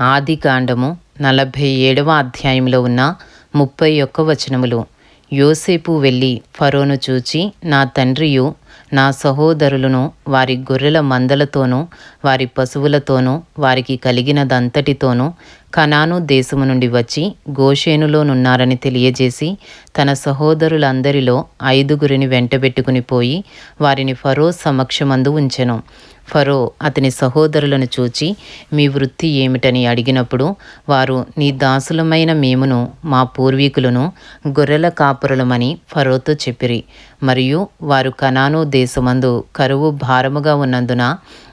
ఆది కాండము నలభై ఏడవ అధ్యాయంలో ఉన్న ముప్పై ఒక్క వచనములు. యోసేపు వెళ్ళి ఫరోను చూచి నా తండ్రియు నా సహోదరులను వారి గొర్రెల మందలతోనూ వారి పశువులతోనూ వారికి కలిగినదంతటితోనూ కనాను దేశము నుండి వచ్చి గోషేనులోనున్నారని తెలియజేసి తన సహోదరులందరిలో ఐదుగురిని వెంటబెట్టుకుని పోయి వారిని ఫరో సమక్షమందు ఉంచెను. ఫరో అతని సహోదరులను చూచి మీ వృత్తి ఏమిటని అడిగినప్పుడు వారు నీ దాసులమైన మేమును మా పూర్వీకులను గొర్రెల కాపురలమని ఫరోతో చెప్పిరి. మరియు వారు కనాను దేశమందు కరువు భారముగా ఉన్నందున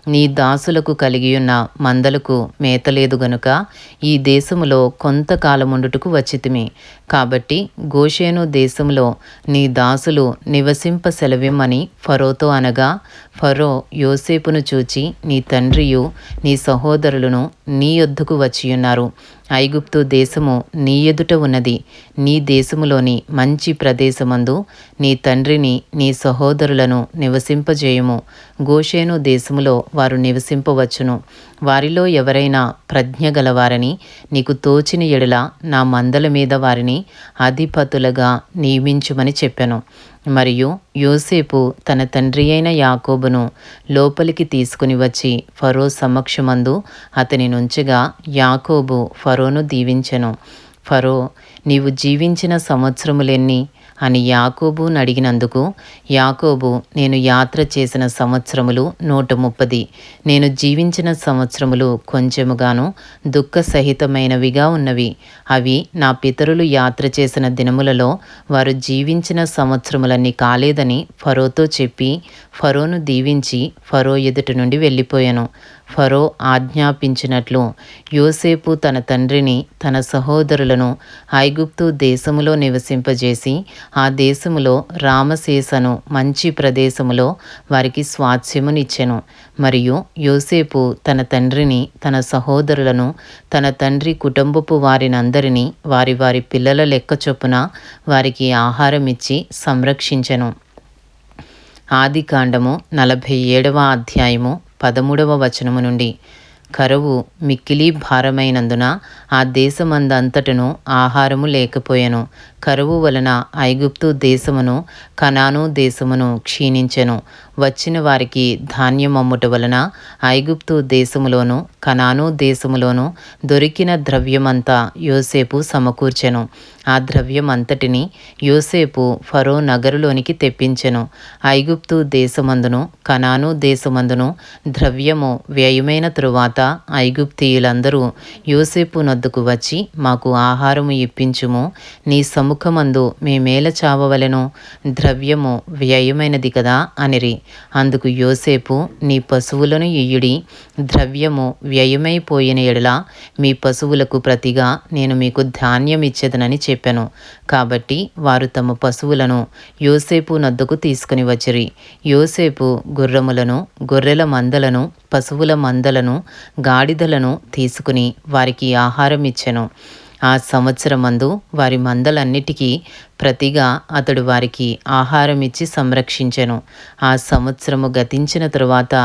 నీ దాసులకు కలిగియున్న మందలకు మేతలేదు గనుక ఈ దేశములో కొంతకాలముండుటకు వచ్చితిమి. కాబట్టి గోషేను దేశంలో నీ దాసులు నివసింప సెలవిమ్మని ఫరోతో అనగా ఫరో యోసేపును చూచి నీ తండ్రియు నీ సహోదరులను నీ యొద్దకు వచ్చియున్నారు. ఐగుప్తు దేశము నీ ఎదుట ఉన్నది. నీ దేశములోని మంచి ప్రదేశమందు నీ తండ్రిని నీ సహోదరులను నివసింపజేయము. గోషేను దేశములో వారు నివసింపవచ్చును. వారిలో ఎవరైనా ప్రజ్ఞ గలవారని నీకు తోచిన ఎడల నా మందల మీద వారిని అధిపతులుగా నియమించుమని చెప్పాను. మరియు యోసేపు తన తండ్రి అయిన యాకోబును లోపలికి తీసుకుని వచ్చి ఫరో సమక్షమందు అతని నుంచిగా యాకోబు ఫరోను దీవించెను. ఫరో నీవు జీవించిన సంవత్సరములెన్ని అని యాకోబును అడిగినందుకు యాకోబు నేను యాత్ర చేసిన సంవత్సరములు నూట ముప్పది. నేను జీవించిన సంవత్సరములు కొంచెముగాను దుఃఖ సహితమైనవిగా ఉన్నవి. అవి నా పితరులు యాత్ర చేసిన దినములలో వారు జీవించిన సంవత్సరములన్నీ కాలేదని ఫరోతో చెప్పి ఫరోను దీవించి ఫరో ఎదుటి నుండి వెళ్ళిపోయాను. ఫరో ఆజ్ఞాపించినట్లు యోసేపు తన తండ్రిని తన సహోదరులను ఐగుప్తు దేశములో నివసింపజేసి ఆ దేశములో రామశేషను మంచి ప్రదేశములో వారికి స్వాస్థ్యమునిచ్చెను. మరియు యోసేపు తన తండ్రిని తన సహోదరులను తన తండ్రి కుటుంబపు వారినందరినీ వారి వారి పిల్లల లెక్క చొప్పున వారికి ఆహారం ఇచ్చి సంరక్షించెను. ఆది కాండము నలభై ఏడవ అధ్యాయము పదమూడవ వచనము నుండి కరువు మిక్కిలి భారమైనందున ఆ దేశమందంతటను ఆహారము లేకపోయెను. కరువు వలన ఐగుప్తు దేశమును కనాను దేశమును క్షీణించెను. వచ్చిన వారికి ధాన్యం అమ్ముట వలన ఐగుప్తు దేశములోను కనాను దేశములోను దొరికిన ద్రవ్యమంతా యోసేపు సమకూర్చెను. ఆ ద్రవ్యమంతటిని యోసేపు ఫరో నగరులోనికి తెప్పించెను. ఐగుప్తు దేశమందును కనాను దేశమందును ద్రవ్యము వ్యయమైన తరువాత ఐగుప్తీయులందరూ యోసేపు నొద్దుకు వచ్చి మాకు ఆహారము ఇప్పించుము. నీ సముఖమందు మేమేల చావవలెను. ద్రవ్యము వ్యయమైనది కదా అనిరి. అందుకు యోసేపు నీ పశువులను ఇయ్యుడి. ద్రవ్యము వ్యయమైపోయిన ఎడల మీ పశువులకు ప్రతిగా నేను మీకు ధాన్యం ఇచ్చేదనని చెప్పాను. కాబట్టి వారు తమ పశువులను యోసేపు నద్దకు తీసుకుని వచ్చిరి. యోసేపు గుర్రములను గొర్రెల మందలను పశువుల మందలను గాడిదలను తీసుకుని వారికి ఆహారం ఇచ్చెను. ఆ సంవత్సరమందు వారి మందలన్నిటికీ ప్రతిగా అతడు వారికి ఆహారం ఇచ్చి సంరక్షించెను. ఆ సంవత్సరము గతించిన తరువాత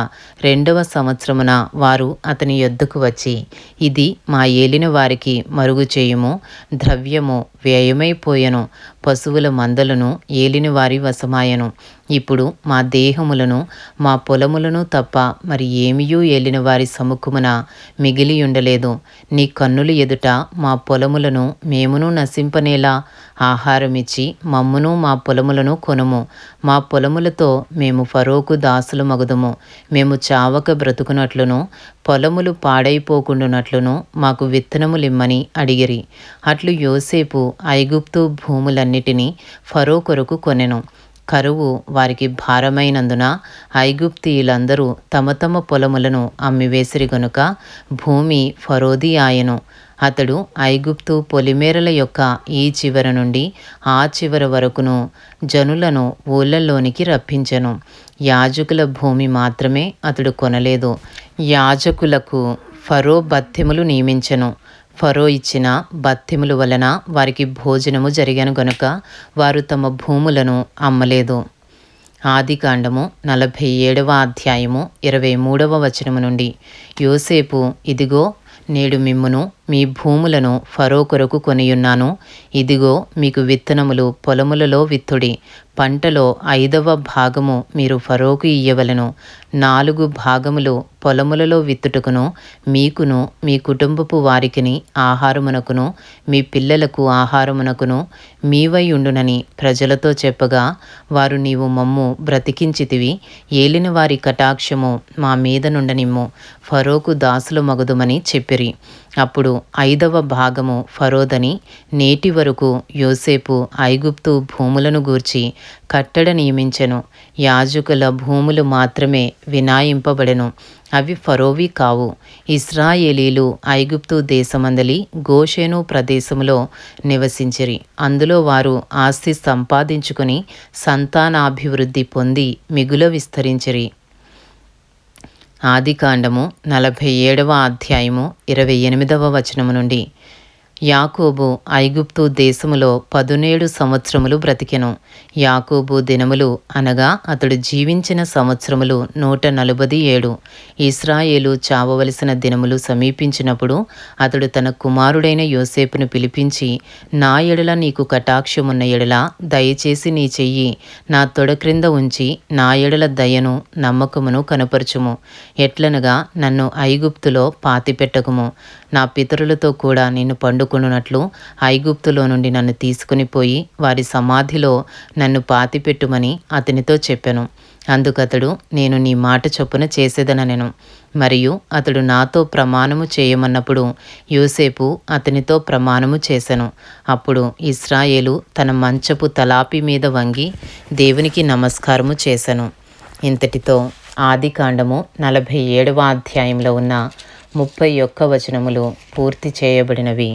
రెండవ సంవత్సరమున వారు అతని యొద్దకు వచ్చి ఇది మా ఏలిన వారికి మరుగు చేయుము ద్రవ్యము వ్యయమైపోయెను పశువుల మందలను ఏలిన వారి వశమాయను. ఇప్పుడు మా దేహములను మా పొలములను తప్ప మరి ఏమియూ ఏలిన వారి సముఖమున మిగిలి ఉండలేదు. నీ కన్నులు ఎదుట మా పొలములను మేమును నశింపనేలా ఆహారమిచ్చి మమ్మును మా పొలములను కొనుము. మా పొలములతో మేము ఫరోకు దాసులు మగుదుము. మేము చావక బ్రతుకునట్లును పొలములు పాడైపోకుండునట్లును మాకు విత్తనములిమ్మని అడిగిరి. అట్లు యోసేపు ఐగుప్తు భూములన్నిటినీ ఫరో కొరకు కొనెను. కరువు వారికి భారమైనందున ఐగుప్తీయులందరూ తమ తమ పొలములను అమ్మివేసిరి గనుక భూమి ఫరోది ఆయను. అతడు ఐగుప్తు పొలిమేరల యొక్క ఈ చివర నుండి ఆ చివర వరకును జనులను ఊళ్ళల్లోనికి రప్పించెను. యాజకుల భూమి మాత్రమే అతడు కొనలేదు. యాజకులకు ఫరో బత్తెములు నియమించెను. ఫరో ఇచ్చిన బత్తెముల వలన వారికి భోజనము జరిగాను గనుక వారు తమ భూములను అమ్మలేదు. ఆదికాండము నలభై ఏడవ అధ్యాయము ఇరవై మూడవ వచనము నుండి యోసేపు ఇదిగో నేడు మిమ్మును మీ భూములను ఫరో కొరకు కొనియున్నాను. ఇదిగో మీకు విత్తనములు పొలములలో విత్తుడి. పంటలో ఐదవ భాగము మీరు ఫరోకు ఇయ్యవలను. నాలుగు భాగములు పొలములలో విత్తుటకును మీకును మీ కుటుంబపు వారికిని ఆహారమునకును మీ పిల్లలకు ఆహారమునకును మీవై ఉండునని ప్రజలతో చెప్పగా వారు నీవు మమ్ము బ్రతికించితివి. ఏలిన వారి కటాక్షము మా మీద నుండనిమ్ము. ఫరోకు దాసులు మగుదుమని చెప్పిరి. అప్పుడు ఐదవ భాగము ఫరోదని నేటి వరకు యోసేపు ఐగుప్తు భూములను గూర్చి కట్టడ నియమించెను. యాజకుల భూములు మాత్రమే వినాయింపబడెను. అవి ఫరోవి కావు. ఇస్రాయేలీలు ఐగుప్తు దేశమందలి గోషేను ప్రదేశంలో నివసించిరి. అందులో వారు ఆస్తి సంపాదించుకుని సంతానాభివృద్ధి పొంది మిగుల విస్తరించిరి. ఆదికాండము నలభై ఏడవ అధ్యాయము ఇరవై ఎనిమిదవ వచనము నుండి. యాకోబు ఐగుప్తు దేశములో పదునేడు సంవత్సరములు బ్రతికెను. యాకోబు దినములు అనగా అతడు జీవించిన సంవత్సరములు నూట నలభై ఏడు. ఇస్రాయేలు చావవలసిన దినములు సమీపించినప్పుడు అతడు తన కుమారుడైన యోసేపును పిలిపించి నా ఎడల నీకు కటాక్షమున్న ఎడల దయచేసి నీ చెయ్యి నా తొడ క్రింద ఉంచి నా ఎడల దయను నమ్మకమును కనపరచుము. ఎట్లనగా నన్ను ఐగుప్తులో పాతిపెట్టకుము. నా పితరులతో కూడా నిన్ను పండుకొనున్నట్లు ఐగుప్తులో నుండి నన్ను తీసుకుని పోయి వారి సమాధిలో నన్ను పాతిపెట్టుమని అతనితో చెప్పాను. అందుకతడు నేను నీ మాట చొప్పున చేసేదననెను. మరియు అతడు నాతో ప్రమాణము చేయమన్నప్పుడు యోసేపు అతనితో ప్రమాణము చేశాను అప్పుడు ఇస్రాయేలు తన మంచపు తలాపి మీద వంగి దేవునికి నమస్కారము చేశాను ఇంతటితో ఆది కాండము నలభై ఏడవ అధ్యాయంలో ఉన్న ముప్పై ఒక్క వచనములు పూర్తి చేయబడినవి.